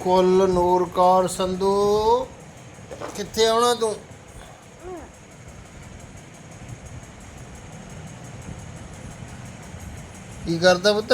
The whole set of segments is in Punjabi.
ਕੁੱਲ ਨੂਰ ਕੌਰ ਸੰਧੂ। ਕਿੱਥੇ ਆਉਣਾ ਤੂੰ? ਕੀ ਕਰਦਾ ਪੁੱਤ?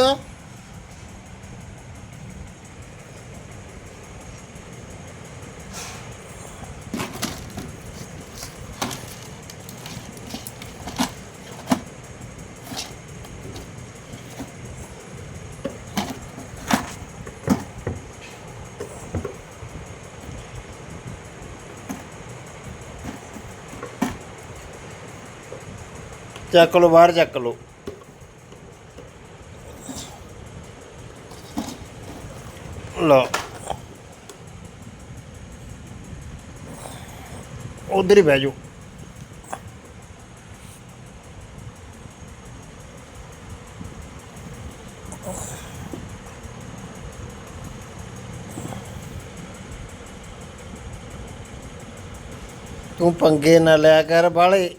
ਚੱਕ ਲਓ, ਬਾਹਰ ਚੱਕ ਲਓ। ਲਓ। ਉਧਰ ਹੀ ਬਹਿ ਜਾਓ। ਤੂੰ ਪੰਗੇ ਨਾ ਲਿਆ ਕਰ ਬਾਲੇ।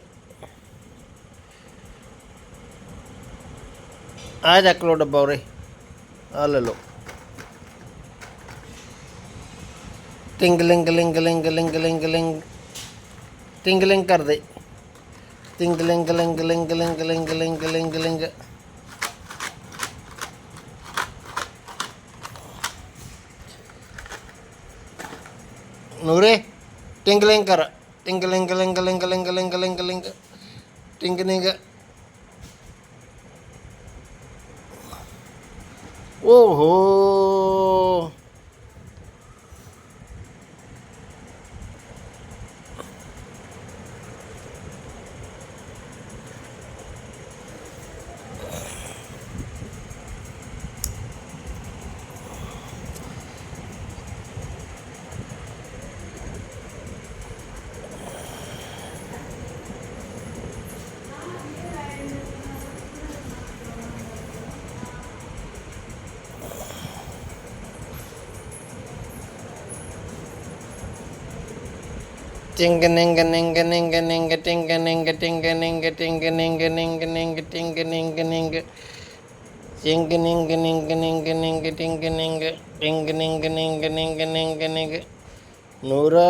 ਆ ਚੱਕ ਲੋ ਡੱਬਾ ਉਰੇ ਆ ਲੈ ਲੋ ਟਿੰਗਲਿੰਗ ਲਿੰਗ ਲਿੰਗ ਲਿੰਗ ਲਿੰਗ ਲਿੰਗ ਟਿੰਗਲਿੰਗ ਕਰ ਦੇ ਟਿੰਗਲਿੰਗ ਲਿੰਗ ਲਿੰਗ ਲਿੰਗ ਲਿੰਗ ਲਿੰਗ ਲਿੰਗ ਲਿੰਗ ਨੂਰੇ ਟਿੰਗਲਿੰਗ ਕਰ ਟਿੰਗਲਿੰਗ ਲਿੰਗ ਲਿੰਗ ਲਿੰਗ ਲਿੰਗ ਲਿੰਗ ਲਿੰਗ ਟਿੰਗਲਿੰਗ ਓਹੋ Ting Whoa! നൂറ്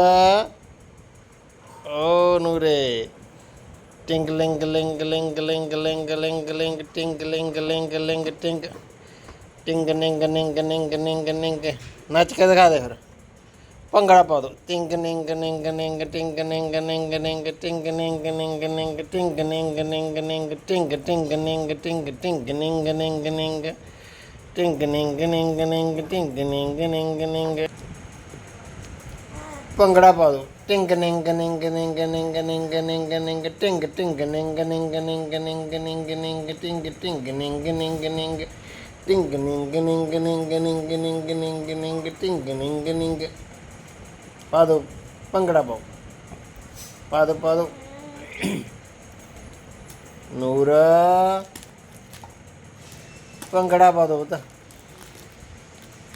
ഓ നൂറ് ടിങ്ക് ലിങ്ക് ലിങ്ക് ലിങ്ക് ലിങ്ക് ലിങ്ക് ലിങ്ക് ലിങ്ക് ടിങ്ക് ലിങ്ക് ലിങ്ക് ലിങ്ക് ടിങ്ക് टिंग निंग निंग निंग निंग निंग नच के दिखा दे फिर ਭੰਗੜਾ ਪਾ ਦੋ ਟਿੰਗ ਨਿੰਗ ਨਿੰਗ ਨਿੰਗ ਟਿੰਗ ਨਿੰਗ ਨਿੰਗ ਨਿੰਗ ਟਿੰਗ ਨਿੰਗ ਨਿੰਗ ਨਿੰਗ ਟਿੰਗ ਨਿੰਗ ਨਿੰਗ ਨਿੰਗ ਟਿੰਗ ਟਿੰਗ ਨਿੰਗ ਟਿੰਗ ਟਿੰਗ ਨਿੰਗ ਨਿੰਗ ਨਿੰਗ ਟਿੰਗ ਨਿੰਗ ਨਿੰਗ ਨਿੰਗ ਟਿੰਗ ਨਿੰਗ ਨਿੰਗ ਨਿੰਗ ਭੰਗੜਾ ਪਾ ਦੋ ਟਿੰਗ ਨਿੰਗ ਨਿੰਗ ਨਿੰਗ ਨਿੰਗ ਨਿੰਗ ਨਿੰਗ ਨਿੰਗ ਟਿੰਗ ਟਿੰਗ ਨਿੰਗ ਨਿੰਗ ਨਿੰਗ ਨਿੰਗ ਨਿੰਗ ਨਿੰਗ ਟਿੰਗ ਟਿੰਗ ਨਿੰਗ ਨਿੰਗ ਨਿੰਗ ਟਿੰਗ ਨਿੰਗ ਨਿੰਗ ਨਿੰਗ ਨਿੰਗ ਨਿੰਗ ਨਿੰਗ ਨਿੰਗ ਟਿੰਗ ਨਿੰਗ ਨਿੰਗ ਪਾ ਦੋ ਭੰਗੜਾ ਪਾਓ ਪਾ ਦੋ ਪਾ ਦੋ ਨੂਰ ਭੰਗੜਾ ਪਾ ਦੋ ਬਤਾ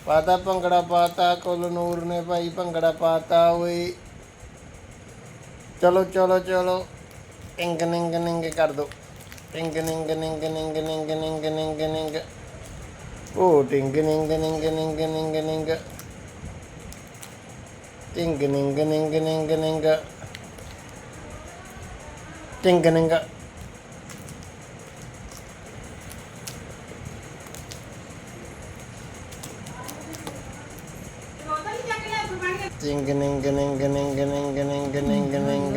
ਪਾਤਾ ਭੰਗੜਾ ਪਾਤਾ ਕੁੱਲ ਨੂਰ ਨੇ ਭਾਈ ਭੰਗੜਾ ਪਾਤਾ ਓਏ ਚਲੋ ਚਲੋ ਚਲੋ ਟਿੰਗ ਨਿੰਗ ਨਿੰਗ ਕਰ ਦੋ ਟਿੰਗ ਨਿੰਗ ਨਿੰਗ ਨਿੰਗ ਨਿੰਗ ਨਿੰਗ ਨਿੰਗ ਨਿੰਗ ਉਹ ਟਿੰਗ ਨਿੰਗ ਨਿੰਗ ਨਿੰਗ ਨਿੰਗ ਨਿੰਗ ਟਿੰਗ ਨਿੰਗ ਨਿੰਗ ਨਿੰਗ ਨਿੰਗ ਟਿੰਗ ਨਿੰਗ ਟਿੰਗ ਨਿੰਗ ਨਿੰਗ ਨਿੰਗ ਨਿੰਗ ਨਿੰਗ ਨਿੰਗ ਨਿੰਗ